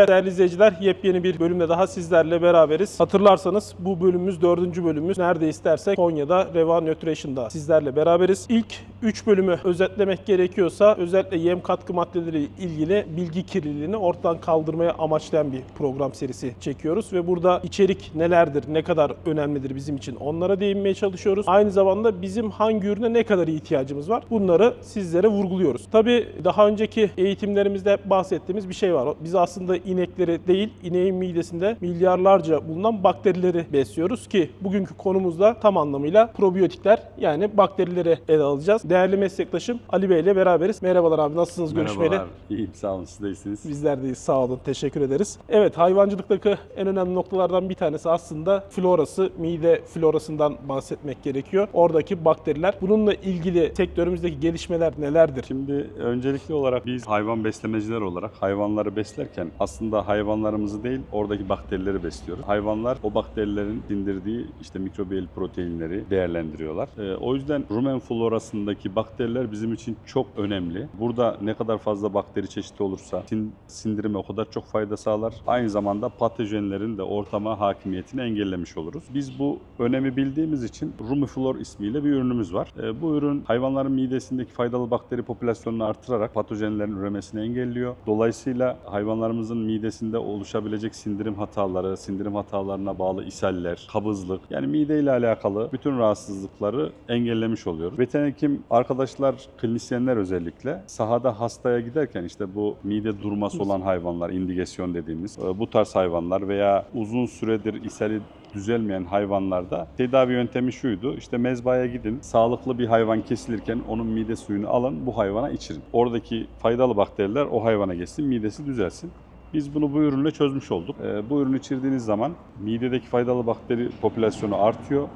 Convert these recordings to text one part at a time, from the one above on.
Evet değerli izleyiciler yepyeni bir bölümde daha sizlerle beraberiz. Hatırlarsanız bu bölümümüz dördüncü bölümümüz. Nerede istersek Konya'da Reva Nutrition'da sizlerle beraberiz. İlk 3 bölümü özetlemek gerekiyorsa özellikle yem katkı maddeleri ilgili bilgi kirliliğini ortadan kaldırmaya amaçlayan bir program serisi çekiyoruz. Ve burada içerik nelerdir, ne kadar önemlidir bizim için onlara değinmeye çalışıyoruz. Aynı zamanda bizim hangi ürüne ne kadar ihtiyacımız var bunları sizlere vurguluyoruz. Tabii daha önceki eğitimlerimizde bahsettiğimiz bir şey var. Biz aslında inekleri değil, ineğin midesinde milyarlarca bulunan bakterileri besliyoruz ki bugünkü konumuzda tam anlamıyla probiyotikler yani bakterileri ele alacağız. Değerli meslektaşım Ali Bey ile beraberiz. Merhabalar abi nasılsınız görüşmeyeli? Merhabalar, iyiyim sağ olun siz de iyisiniz. Bizler deyiz sağ olun teşekkür ederiz. Evet hayvancılıktaki en önemli noktalardan bir tanesi aslında florası, mide florasından bahsetmek gerekiyor. Oradaki bakteriler. Bununla ilgili sektörümüzdeki gelişmeler nelerdir? Şimdi öncelikli olarak biz hayvan beslemeciler olarak hayvanları beslerken aslında hayvanlarımızı değil oradaki bakterileri besliyoruz. Hayvanlar o bakterilerin sindirdiği işte mikrobiyal proteinleri değerlendiriyorlar. Ee, o yüzden rumen florasındaki bakteriler bizim için çok önemli. Burada ne kadar fazla bakteri çeşidi olursa sin- sindirime o kadar çok fayda sağlar. Aynı zamanda patojenlerin de ortama hakimiyetini engellemiş oluruz. Biz bu önemi bildiğimiz için Rumiflor ismiyle bir ürünümüz var. Ee, bu ürün hayvanların midesindeki faydalı bakteri popülasyonunu artırarak patojenlerin üremesini engelliyor. Dolayısıyla hayvanlarımızın midesinde oluşabilecek sindirim hataları, sindirim hatalarına bağlı ishaller, kabızlık yani mide ile alakalı bütün rahatsızlıkları engellemiş oluyoruz. Veteriner hekim arkadaşlar, klinisyenler özellikle sahada hastaya giderken işte bu mide durması olan hayvanlar, indigesyon dediğimiz e, bu tarz hayvanlar veya uzun süredir ishali düzelmeyen hayvanlarda tedavi yöntemi şuydu. İşte mezbaya gidin, sağlıklı bir hayvan kesilirken onun mide suyunu alın, bu hayvana içirin. Oradaki faydalı bakteriler o hayvana geçsin, midesi düzelsin. Biz bunu bu ürünle çözmüş olduk. Ee, bu ürünü içirdiğiniz zaman midedeki faydalı bakteri popülasyonu artıyor.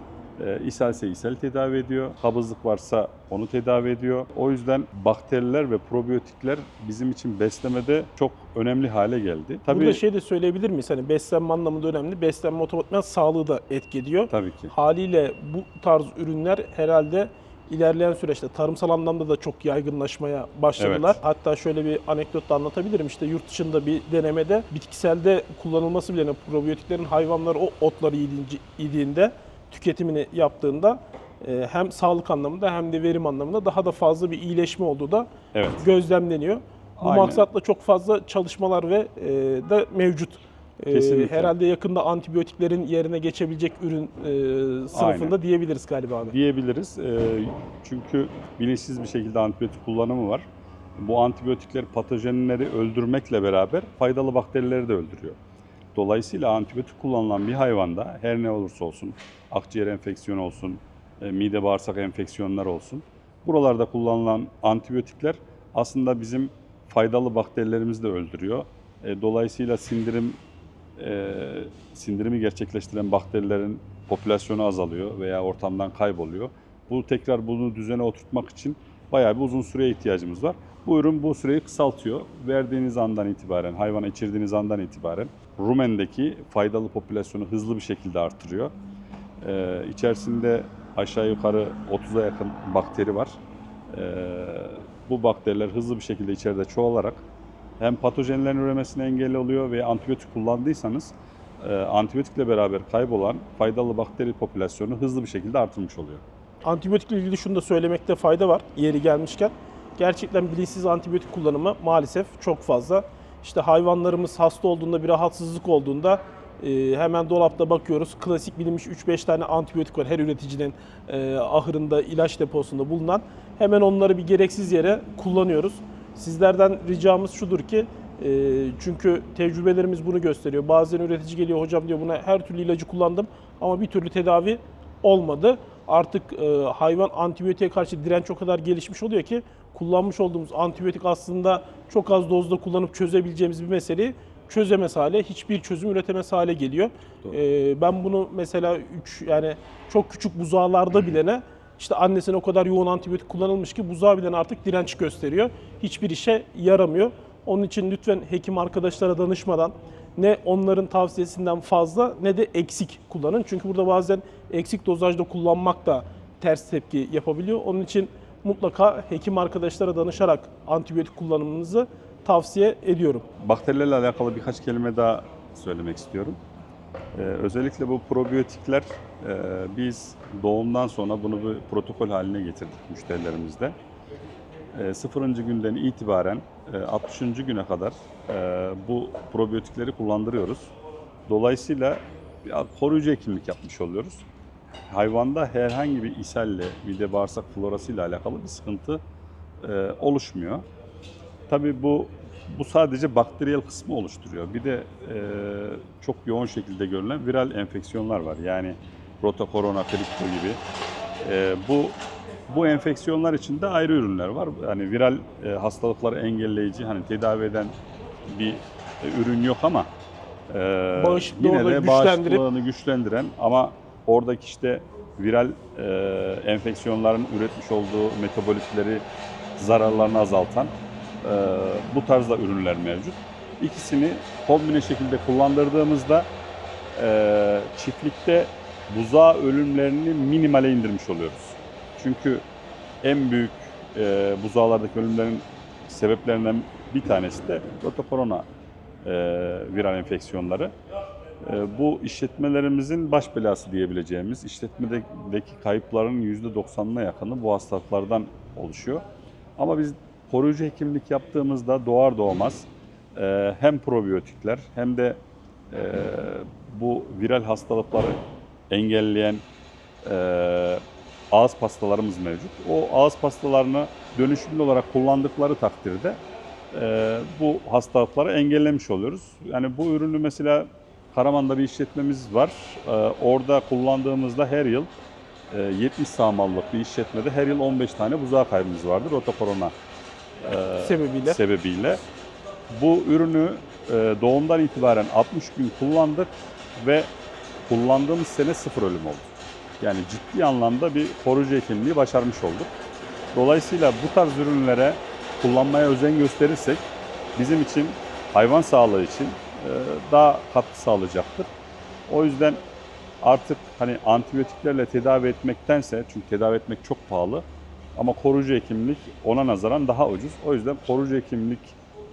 E, ishalse ishal tedavi ediyor. Kabızlık varsa onu tedavi ediyor. O yüzden bakteriler ve probiyotikler bizim için beslemede çok önemli hale geldi. Tabii Burada şey de söyleyebilir miyiz? Hani beslenme anlamında önemli. Beslenme otomatikman sağlığı da etki ediyor. tabii ki. Haliyle bu tarz ürünler herhalde ilerleyen süreçte tarımsal anlamda da çok yaygınlaşmaya başladılar. Evet. Hatta şöyle bir anekdot da anlatabilirim. İşte yurt dışında bir denemede bitkiselde kullanılması bile probiyotiklerin hayvanlar o otları yediğinde tüketimini yaptığında e, hem sağlık anlamında hem de verim anlamında daha da fazla bir iyileşme olduğu da Evet. gözlemleniyor. Bu Aynen. maksatla çok fazla çalışmalar ve e, da mevcut. E, Kesinlikle. herhalde yakında antibiyotiklerin yerine geçebilecek ürün e, sınıfında Aynen. diyebiliriz galiba abi. diyebiliriz. Ee, çünkü bilinçsiz bir şekilde antibiyotik kullanımı var. Bu antibiyotikler patojenleri öldürmekle beraber faydalı bakterileri de öldürüyor. Dolayısıyla antibiyotik kullanılan bir hayvanda her ne olursa olsun, akciğer enfeksiyonu olsun, e, mide bağırsak enfeksiyonlar olsun, buralarda kullanılan antibiyotikler aslında bizim faydalı bakterilerimizi de öldürüyor. E, Dolayısıyla sindirim e, sindirimi gerçekleştiren bakterilerin popülasyonu azalıyor veya ortamdan kayboluyor. Bu tekrar bunu düzene oturtmak için bayağı bir uzun süreye ihtiyacımız var. Bu ürün bu süreyi kısaltıyor. Verdiğiniz andan itibaren, hayvana içirdiğiniz andan itibaren rumendeki faydalı popülasyonu hızlı bir şekilde artırıyor. Ee, içerisinde aşağı yukarı 30'a yakın bakteri var. Ee, bu bakteriler hızlı bir şekilde içeride çoğalarak hem patojenlerin üremesine engel oluyor ve antibiyotik kullandıysanız e, antibiyotikle beraber kaybolan faydalı bakteri popülasyonu hızlı bir şekilde artırmış oluyor. Antibiyotikle ilgili şunu da söylemekte fayda var yeri gelmişken. Gerçekten bilinçsiz antibiyotik kullanımı maalesef çok fazla. İşte hayvanlarımız hasta olduğunda, bir rahatsızlık olduğunda e, hemen dolapta bakıyoruz. Klasik bilinmiş 3-5 tane antibiyotik var her üreticinin e, ahırında, ilaç deposunda bulunan. Hemen onları bir gereksiz yere kullanıyoruz. Sizlerden ricamız şudur ki e, çünkü tecrübelerimiz bunu gösteriyor. Bazen üretici geliyor hocam diyor buna her türlü ilacı kullandım ama bir türlü tedavi olmadı. Artık e, hayvan antibiyotiğe karşı direnç o kadar gelişmiş oluyor ki kullanmış olduğumuz antibiyotik aslında çok az dozda kullanıp çözebileceğimiz bir meseleyi çözemez hale, hiçbir çözüm üretemez hale geliyor. Doğru. E, ben bunu mesela 3 yani çok küçük buzağlarda bilene işte annesine o kadar yoğun antibiyotik kullanılmış ki buzağı artık direnç gösteriyor. Hiçbir işe yaramıyor. Onun için lütfen hekim arkadaşlara danışmadan ne onların tavsiyesinden fazla ne de eksik kullanın. Çünkü burada bazen eksik dozajda kullanmak da ters tepki yapabiliyor. Onun için mutlaka hekim arkadaşlara danışarak antibiyotik kullanımınızı tavsiye ediyorum. Bakterilerle alakalı birkaç kelime daha söylemek istiyorum. Ee, özellikle bu probiyotikler e, biz doğumdan sonra bunu bir protokol haline getirdik müşterilerimizde. E, 0. günden itibaren e, 60. güne kadar e, bu probiyotikleri kullandırıyoruz. Dolayısıyla koruyucu hekimlik yapmış oluyoruz. Hayvanda herhangi bir ishalle, mide bağırsak florası ile alakalı bir sıkıntı e, oluşmuyor. Tabii bu bu sadece bakteriyel kısmı oluşturuyor. Bir de e, çok yoğun şekilde görülen viral enfeksiyonlar var. Yani rotakorona, kripto gibi. E, bu bu enfeksiyonlar için de ayrı ürünler var. Yani viral e, hastalıkları engelleyici, hani tedavi eden bir e, ürün yok ama e, yine de bağışıklığını güçlendiren ama oradaki işte viral e, enfeksiyonların üretmiş olduğu metabolitleri zararlarını azaltan bu tarzda ürünler mevcut. İkisini kombine şekilde kullandırdığımızda e, çiftlikte buzağı ölümlerini minimale indirmiş oluyoruz. Çünkü en büyük e, buzağlardaki ölümlerin sebeplerinden bir tanesi de rotakorona e, viral enfeksiyonları. E, bu işletmelerimizin baş belası diyebileceğimiz işletmedeki kayıpların %90'ına yakını bu hastalıklardan oluşuyor. Ama biz koruyucu hekimlik yaptığımızda doğar doğmaz e, hem probiyotikler hem de e, bu viral hastalıkları engelleyen e, ağız pastalarımız mevcut. O ağız pastalarını dönüşümlü olarak kullandıkları takdirde e, bu hastalıkları engellemiş oluyoruz. Yani bu ürünü mesela Karaman'da bir işletmemiz var. E, orada kullandığımızda her yıl e, 70 sağmallık bir işletmede her yıl 15 tane buzağı kaybımız vardır. Otokorona e, Sebebiyle. sebebiyle. Bu ürünü e, doğumdan itibaren 60 gün kullandık ve kullandığımız sene sıfır ölüm oldu. Yani ciddi anlamda bir koruyucu hekimliği başarmış olduk. Dolayısıyla bu tarz ürünlere kullanmaya özen gösterirsek bizim için hayvan sağlığı için e, daha katkı sağlayacaktır. O yüzden artık hani antibiyotiklerle tedavi etmektense çünkü tedavi etmek çok pahalı ama koruyucu hekimlik ona nazaran daha ucuz. O yüzden koruyucu hekimlik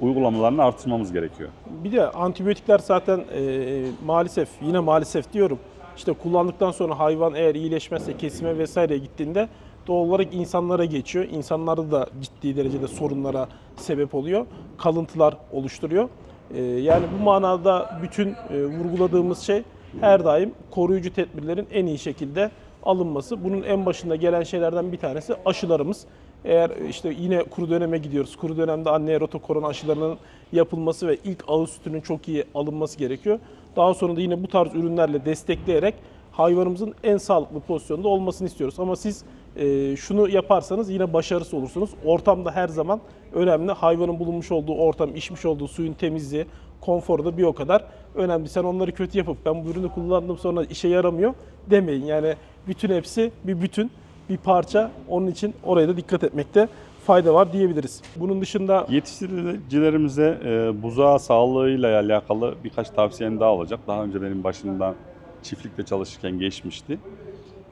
uygulamalarını artırmamız gerekiyor. Bir de antibiyotikler zaten e, maalesef yine maalesef diyorum. İşte kullandıktan sonra hayvan eğer iyileşmezse kesime vesaire gittiğinde doğal olarak insanlara geçiyor. İnsanlarda da ciddi derecede sorunlara sebep oluyor. Kalıntılar oluşturuyor. E, yani bu manada bütün e, vurguladığımız şey her daim koruyucu tedbirlerin en iyi şekilde alınması. Bunun en başında gelen şeylerden bir tanesi aşılarımız. Eğer işte yine kuru döneme gidiyoruz. Kuru dönemde anneye rotokorona aşılarının yapılması ve ilk ağız sütünün çok iyi alınması gerekiyor. Daha sonra da yine bu tarz ürünlerle destekleyerek hayvanımızın en sağlıklı pozisyonda olmasını istiyoruz. Ama siz e, şunu yaparsanız yine başarısız olursunuz. Ortamda her zaman önemli. Hayvanın bulunmuş olduğu ortam, içmiş olduğu suyun temizliği, konforu da bir o kadar önemli. Sen onları kötü yapıp ben bu ürünü kullandım sonra işe yaramıyor demeyin. Yani bütün hepsi bir bütün, bir parça. Onun için oraya da dikkat etmekte fayda var diyebiliriz. Bunun dışında Yetiştiricilerimize e, buzağı sağlığıyla alakalı birkaç tavsiyem daha olacak. Daha önce benim başımdan çiftlikte çalışırken geçmişti.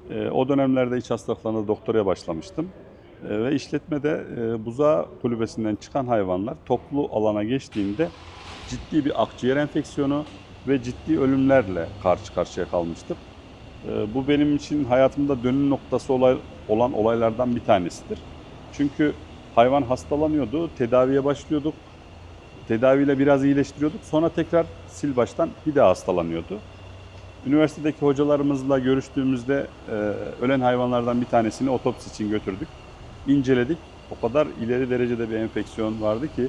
E, o dönemlerde iç hastalıklarına doktoraya başlamıştım. E, ve işletmede e, buzağı kulübesinden çıkan hayvanlar toplu alana geçtiğinde ciddi bir akciğer enfeksiyonu ve ciddi ölümlerle karşı karşıya kalmıştık. E, bu benim için hayatımda dönüm noktası olay, olan olaylardan bir tanesidir. Çünkü hayvan hastalanıyordu, tedaviye başlıyorduk. Tedaviyle biraz iyileştiriyorduk. Sonra tekrar sil baştan bir daha hastalanıyordu. Üniversitedeki hocalarımızla görüştüğümüzde e, ölen hayvanlardan bir tanesini otopsi için götürdük. İnceledik. O kadar ileri derecede bir enfeksiyon vardı ki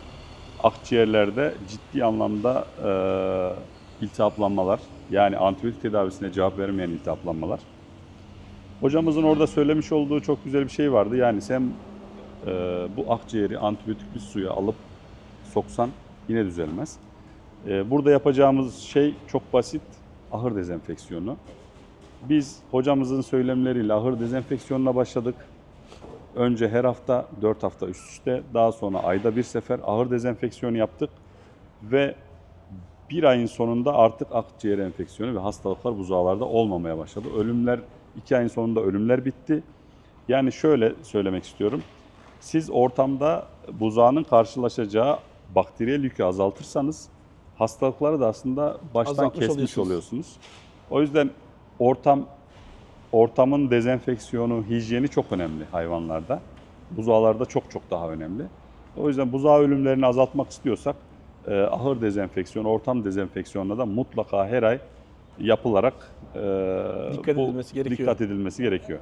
akciğerlerde ciddi anlamda e, iltihaplanmalar yani antibiyotik tedavisine cevap vermeyen iltihaplanmalar. Hocamızın orada söylemiş olduğu çok güzel bir şey vardı. Yani sen e, bu akciğeri antibiyotikli suya alıp soksan yine düzelmez. E, burada yapacağımız şey çok basit. Ahır dezenfeksiyonu. Biz hocamızın söylemleriyle ahır dezenfeksiyonuna başladık. Önce her hafta, 4 hafta üst üste, daha sonra ayda bir sefer ahır dezenfeksiyonu yaptık. Ve bir ayın sonunda artık akciğer enfeksiyonu ve hastalıklar buzağlarda olmamaya başladı. Ölümler, iki ayın sonunda ölümler bitti. Yani şöyle söylemek istiyorum. Siz ortamda buzağının karşılaşacağı bakteriyel yükü azaltırsanız hastalıkları da aslında baştan Azaltmış kesmiş oluyorsunuz. oluyorsunuz. O yüzden ortam ortamın dezenfeksiyonu, hijyeni çok önemli hayvanlarda. Buzağlarda çok çok daha önemli. O yüzden buzağı ölümlerini azaltmak istiyorsak e, ahır dezenfeksiyonu, ortam dezenfeksiyonuna da mutlaka her ay yapılarak e, Dikkat edilmesi gerekiyor. Dikkat edilmesi gerekiyor.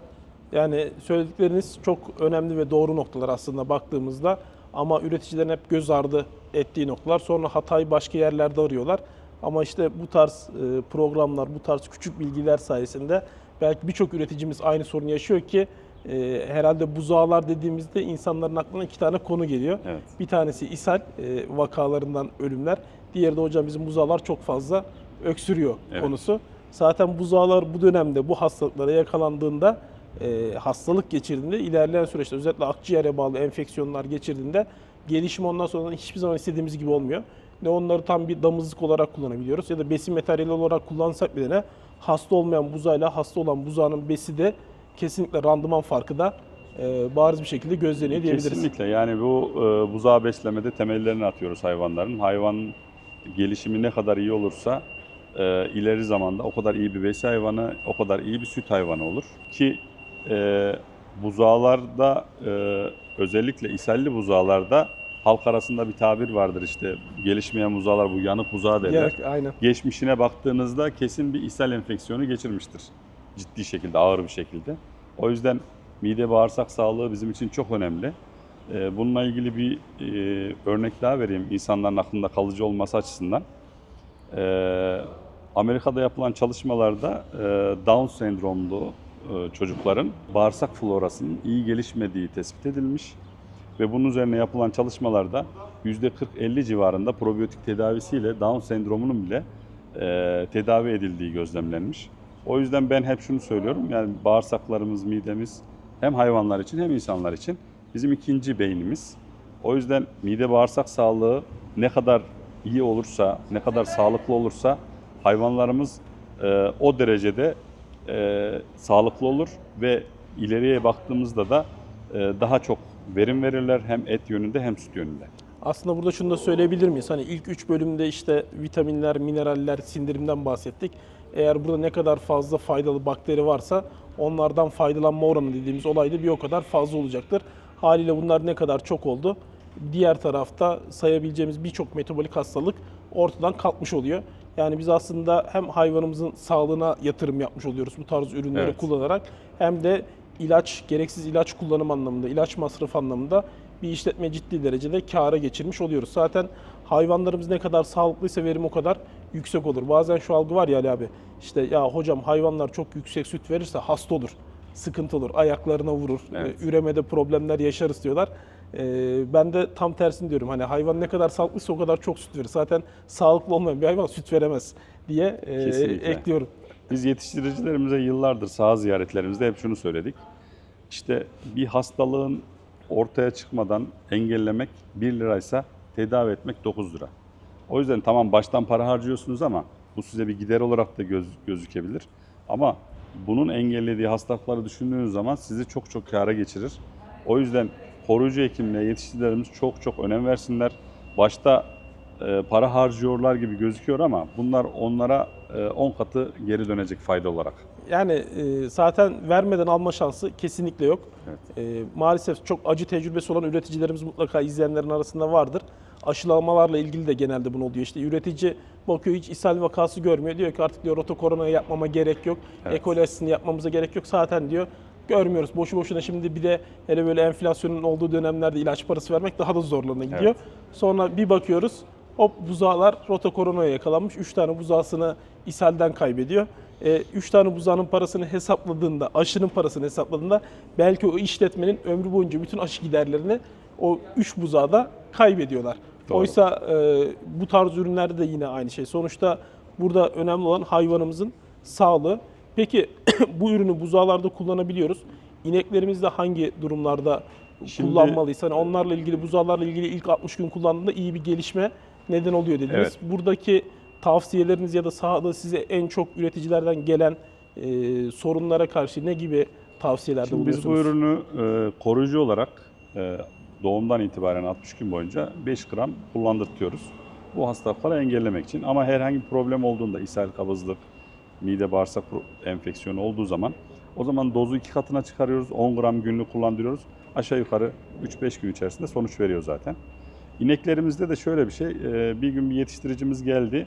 Yani söyledikleriniz çok önemli ve doğru noktalar aslında baktığımızda. Ama üreticilerin hep göz ardı ettiği noktalar. Sonra hatayı başka yerlerde arıyorlar. Ama işte bu tarz e, programlar, bu tarz küçük bilgiler sayesinde belki birçok üreticimiz aynı sorunu yaşıyor ki e, herhalde buzağlar dediğimizde insanların aklına iki tane konu geliyor. Evet. Bir tanesi ishal e, vakalarından ölümler. Diğeri de hocam bizim buzağlar çok fazla öksürüyor Evet. konusu. Zaten buzağlar bu dönemde bu hastalıklara yakalandığında e, hastalık geçirdiğinde ilerleyen süreçte özellikle akciğere bağlı enfeksiyonlar geçirdiğinde gelişim ondan sonra hiçbir zaman istediğimiz gibi olmuyor. Ne onları tam bir damızlık olarak kullanabiliyoruz ya da besin materyali olarak kullansak bile ne hasta olmayan buzağıyla hasta olan buzağının besi de kesinlikle randıman farkı da e, bariz bir şekilde gözleniyor diyebiliriz. Kesinlikle yani bu e, buzağı beslemede temellerini atıyoruz hayvanların. Hayvanın gelişimi ne kadar iyi olursa e, ileri zamanda o kadar iyi bir besi hayvanı, o kadar iyi bir süt hayvanı olur. Ki buzağlarda özellikle ishalli buzağlarda halk arasında bir tabir vardır işte gelişmeyen buzağlar bu yanık buzağı derler. Gerek- aynen. geçmişine baktığınızda kesin bir ishal enfeksiyonu geçirmiştir. Ciddi şekilde, ağır bir şekilde. O yüzden mide bağırsak sağlığı bizim için çok önemli. Ee, Bununla ilgili bir e, örnek daha vereyim insanların aklında kalıcı olması açısından. Ee, Amerika'da yapılan çalışmalarda e, Down sendromlu e, çocukların bağırsak florasının iyi gelişmediği tespit edilmiş ve bunun üzerine yapılan çalışmalarda %40-50 civarında probiyotik tedavisiyle Down sendromunun bile tedavi edildiği gözlemlenmiş. O yüzden ben hep şunu söylüyorum yani bağırsaklarımız, midemiz hem hayvanlar için hem insanlar için bizim ikinci beynimiz. O yüzden mide bağırsak sağlığı ne kadar iyi olursa, ne kadar sağlıklı olursa hayvanlarımız e, o derecede e, sağlıklı olur ve ileriye baktığımızda da e, daha çok verim verirler hem et yönünde hem süt yönünde. Aslında burada şunu da söyleyebilir miyiz? Hani ilk 3 bölümde işte vitaminler, mineraller, sindirimden bahsettik. Eğer burada ne kadar fazla faydalı bakteri varsa onlardan faydalanma oranı dediğimiz olay da bir o kadar fazla olacaktır. Haliyle bunlar ne kadar çok oldu? Diğer tarafta sayabileceğimiz birçok metabolik hastalık ortadan kalkmış oluyor. Yani biz aslında hem hayvanımızın sağlığına yatırım yapmış oluyoruz bu tarz ürünleri Evet. kullanarak hem de ilaç, gereksiz ilaç kullanım anlamında, ilaç masrafı anlamında bir işletme ciddi derecede kâra geçirmiş oluyoruz. Zaten hayvanlarımız ne kadar sağlıklıysa verim o kadar yüksek olur. Bazen şu algı var ya Ali abi, işte ya hocam hayvanlar çok yüksek süt verirse hasta olur, sıkıntı olur, ayaklarına vurur, Evet. e, üremede problemler yaşarız diyorlar. E, ben de tam tersini diyorum. Hani hayvan ne kadar sağlıklıysa o kadar çok süt verir. Zaten sağlıklı olmayan bir hayvan süt veremez diye e, Kesinlikle. ekliyorum. Biz yetiştiricilerimize yıllardır saha ziyaretlerimizde hep şunu söyledik. İşte bir hastalığın ortaya çıkmadan engellemek 1 liraysa tedavi etmek 9 lira. O yüzden tamam baştan para harcıyorsunuz ama bu size bir gider olarak da göz, gözükebilir. Ama bunun engellediği hastalıkları düşündüğünüz zaman sizi çok çok kâra geçirir. O yüzden koruyucu hekimliğe yetiştiricilerimiz çok çok önem versinler. Başta e, para harcıyorlar gibi gözüküyor ama bunlar onlara 10 katı geri dönecek fayda olarak. Yani e, zaten vermeden alma şansı kesinlikle yok. Evet. E, maalesef çok acı tecrübesi olan üreticilerimiz mutlaka izleyenlerin arasında vardır. Aşılamalarla ilgili de genelde bunu oluyor. İşte üretici bakıyor hiç ishal vakası görmüyor. Diyor ki artık diyor rotokoronayı yapmama gerek yok. Evet. Ekolojisini yapmamıza gerek yok. Zaten diyor görmüyoruz. Boşu boşuna şimdi bir de hele böyle enflasyonun olduğu dönemlerde ilaç parası vermek daha da zorlarına gidiyor. Evet. Sonra bir bakıyoruz hop buzağlar rotokoronaya yakalanmış. 3 tane buzağısını ishalden kaybediyor. 3 tane buzağının parasını hesapladığında, aşının parasını hesapladığında belki o işletmenin ömrü boyunca bütün aşı giderlerini o 3 buzağda kaybediyorlar. Doğru. Oysa e, bu tarz ürünlerde de yine aynı şey. Sonuçta burada önemli olan hayvanımızın sağlığı. Peki bu ürünü buzağlarda kullanabiliyoruz. İneklerimiz de hangi durumlarda Şimdi- kullanmalıyız? Hani onlarla ilgili, buzağlarla ilgili ilk 60 gün kullandığında iyi bir gelişme neden oluyor dediniz. Evet. Buradaki tavsiyeleriniz ya da sahada size en çok üreticilerden gelen e, sorunlara karşı ne gibi tavsiyelerde Şimdi biz bu ürünü e, koruyucu olarak e, doğumdan itibaren 60 gün boyunca 5 gram kullandırtıyoruz. Bu hastalıkları engellemek için ama herhangi bir problem olduğunda ishal, kabızlık, mide bağırsak enfeksiyonu olduğu zaman o zaman dozu iki katına çıkarıyoruz. 10 gram günlük kullandırıyoruz. Aşağı yukarı 3-5 gün içerisinde sonuç veriyor zaten. İneklerimizde de şöyle bir şey. e, Bir gün bir yetiştiricimiz geldi.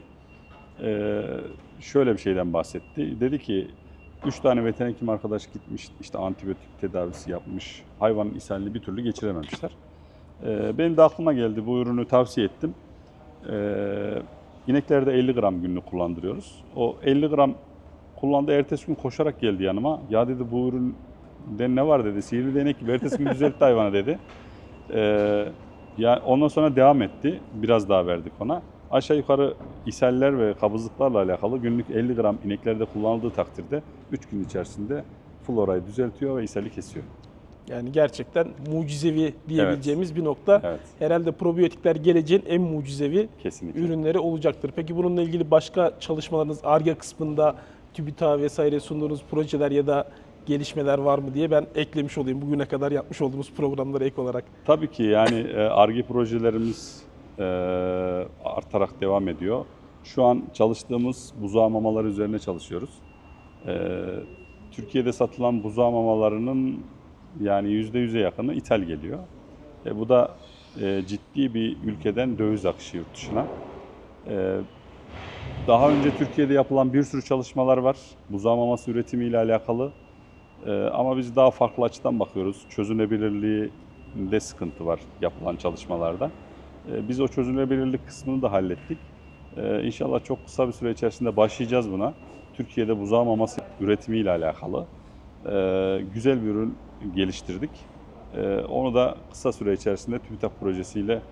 E, Şöyle bir şeyden bahsetti. Dedi ki 3 tane veteriner arkadaş gitmiş işte antibiyotik tedavisi yapmış. Hayvanın ishalini bir türlü geçirememişler. E, Benim de aklıma geldi. Bu ürünü tavsiye ettim. E, İneklerde 50 gram günlük kullandırıyoruz. O 50 gram kullandı. Ertesi gün koşarak geldi yanıma. Ya dedi bu üründe ne var dedi. Sihirli değnek gibi. Ertesi gün düzeltti hayvanı dedi. Ee, ya ondan sonra devam etti. Biraz daha verdik ona. Aşağı yukarı ishaller ve kabızlıklarla alakalı günlük 50 gram ineklerde kullanıldığı takdirde 3 gün içerisinde florayı düzeltiyor ve ishali kesiyor. Yani gerçekten mucizevi diyebileceğimiz bir nokta. Evet, Herhalde probiyotikler geleceğin en mucizevi kesinlikle. ürünleri olacaktır. Peki bununla ilgili başka çalışmalarınız ARGE kısmında TÜBİTAK vesaire sunduğunuz projeler ya da gelişmeler var mı diye ben eklemiş olayım. Bugüne kadar yapmış olduğumuz programlara ek olarak. Tabii ki yani e, ARGE projelerimiz e, artarak devam ediyor. Şu an çalıştığımız buzağı mamaları üzerine çalışıyoruz. E, Türkiye'de satılan buzağı mamalarının yani %100'e yakını ithal geliyor. E, bu da e, ciddi bir ülkeden döviz akışı yurt dışına. E, daha önce Türkiye'de yapılan bir sürü çalışmalar var. Buzağı maması üretimiyle alakalı. Ee, ama biz daha farklı açıdan bakıyoruz. Çözünebilirliğinde sıkıntı var yapılan çalışmalarda. Ee, biz o çözünebilirlik kısmını da hallettik. Ee, inşallah çok kısa bir süre içerisinde başlayacağız buna. Türkiye'de buzağı maması üretimiyle alakalı ee, güzel bir ürün geliştirdik. Onu da kısa süre içerisinde TÜBİTAK projesiyle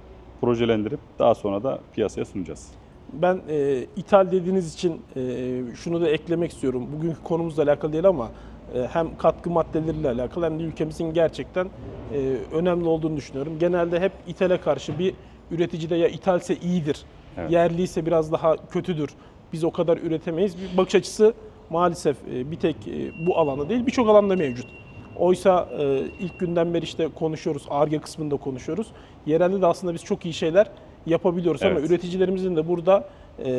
projelendirip daha sonra da piyasaya sunacağız. Ben e, ithal dediğiniz için e, şunu da eklemek istiyorum. Bugünkü konumuzla alakalı değil ama e, hem katkı maddeleriyle alakalı hem de ülkemizin gerçekten e, önemli olduğunu düşünüyorum. Genelde hep ithale karşı bir üreticide ya ithalse iyidir, Evet. yerliyse biraz daha kötüdür. Biz o kadar üretemeyiz. Bir bakış açısı maalesef e, bir tek e, bu alanda değil birçok alanda mevcut. Oysa e, ilk günden beri işte konuşuyoruz, ARGE kısmında konuşuyoruz. Yerelde de aslında biz çok iyi şeyler yapabiliyoruz ama Evet. üreticilerimizin de burada e,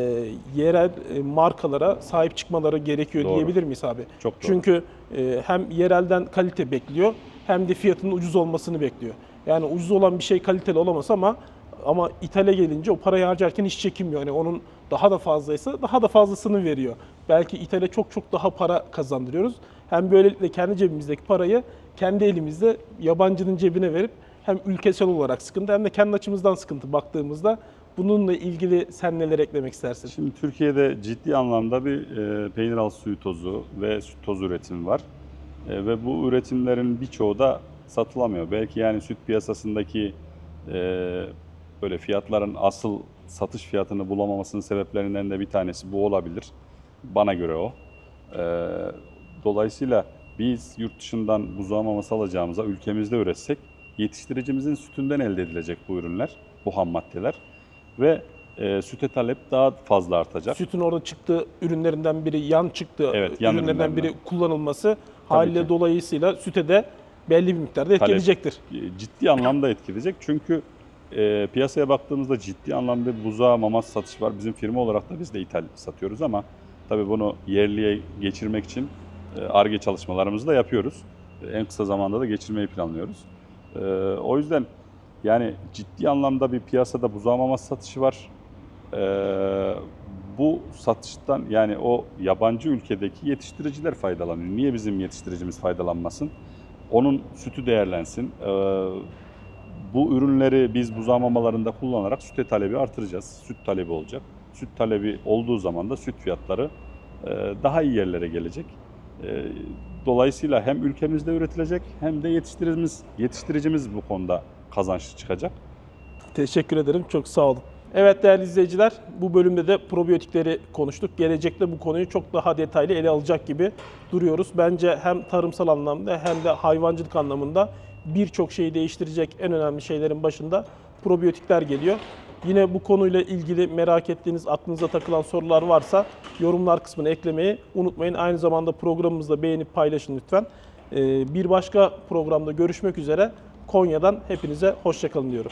yerel e, markalara sahip çıkmaları gerekiyor Doğru. diyebilir miyiz abi? Çok doğru. Çünkü e, hem yerelden kalite bekliyor hem de fiyatının ucuz olmasını bekliyor. Yani ucuz olan bir şey kaliteli olamaz ama ama ithale gelince o parayı harcarken hiç çekinmiyor. Yani onun daha da fazlaysa daha da fazlasını veriyor. Belki ithale çok çok daha para kazandırıyoruz. Hem böylelikle kendi cebimizdeki parayı kendi elimizde yabancının cebine verip hem ülkesel olarak sıkıntı hem de kendi açımızdan sıkıntı baktığımızda bununla ilgili sen neler eklemek istersin? Şimdi Türkiye'de ciddi anlamda bir e, peynir altı suyu tozu ve süt tozu üretimi var. E, ve bu üretimlerin birçoğu da satılamıyor. Belki yani süt piyasasındaki e, böyle fiyatların asıl satış fiyatını bulamamasının sebeplerinden de bir tanesi bu olabilir. Bana göre o. E, dolayısıyla biz yurt dışından buzağı maması alacağımıza ülkemizde üretsek yetiştiricimizin sütünden elde edilecek bu ürünler, bu ham maddeler ve e, süte talep daha fazla artacak. Sütün orada çıktığı ürünlerinden biri, yan çıktığı Evet, yan ürünlerden ürünlerinden. biri kullanılması haliyle ki. dolayısıyla süte de belli bir miktarda etkileyecektir. E, ciddi anlamda etkileyecek. Çünkü e, piyasaya baktığımızda ciddi anlamda bir buzağı mamas satış var. Bizim firma olarak da biz de ithal satıyoruz ama tabii bunu yerliye geçirmek için ARGE çalışmalarımızı da yapıyoruz. E, en kısa zamanda da geçirmeyi planlıyoruz. E, o yüzden yani ciddi anlamda bir piyasada buzağı mamas satışı var. E, bu satıştan yani o yabancı ülkedeki yetiştiriciler faydalanıyor. Niye bizim yetiştiricimiz faydalanmasın? Onun sütü değerlensin. Ee, bu ürünleri biz buzağı mamalarında kullanarak süte talebi artıracağız. Süt talebi olacak. Süt talebi olduğu zaman da süt fiyatları e, daha iyi yerlere gelecek. E, Dolayısıyla hem ülkemizde üretilecek hem de yetiştiricimiz, yetiştiricimiz bu konuda kazançlı çıkacak. Teşekkür ederim. Çok sağ olun. Evet değerli izleyiciler, bu bölümde de probiyotikleri konuştuk. Gelecekte bu konuyu çok daha detaylı ele alacak gibi duruyoruz. Bence hem tarımsal anlamda hem de hayvancılık anlamında birçok şeyi değiştirecek en önemli şeylerin başında probiyotikler geliyor. Yine bu konuyla ilgili merak ettiğiniz, aklınıza takılan sorular varsa yorumlar kısmına eklemeyi unutmayın. Aynı zamanda programımızda beğenip paylaşın lütfen. Ee, Bir başka programda görüşmek üzere. Konya'dan hepinize hoşçakalın diyorum.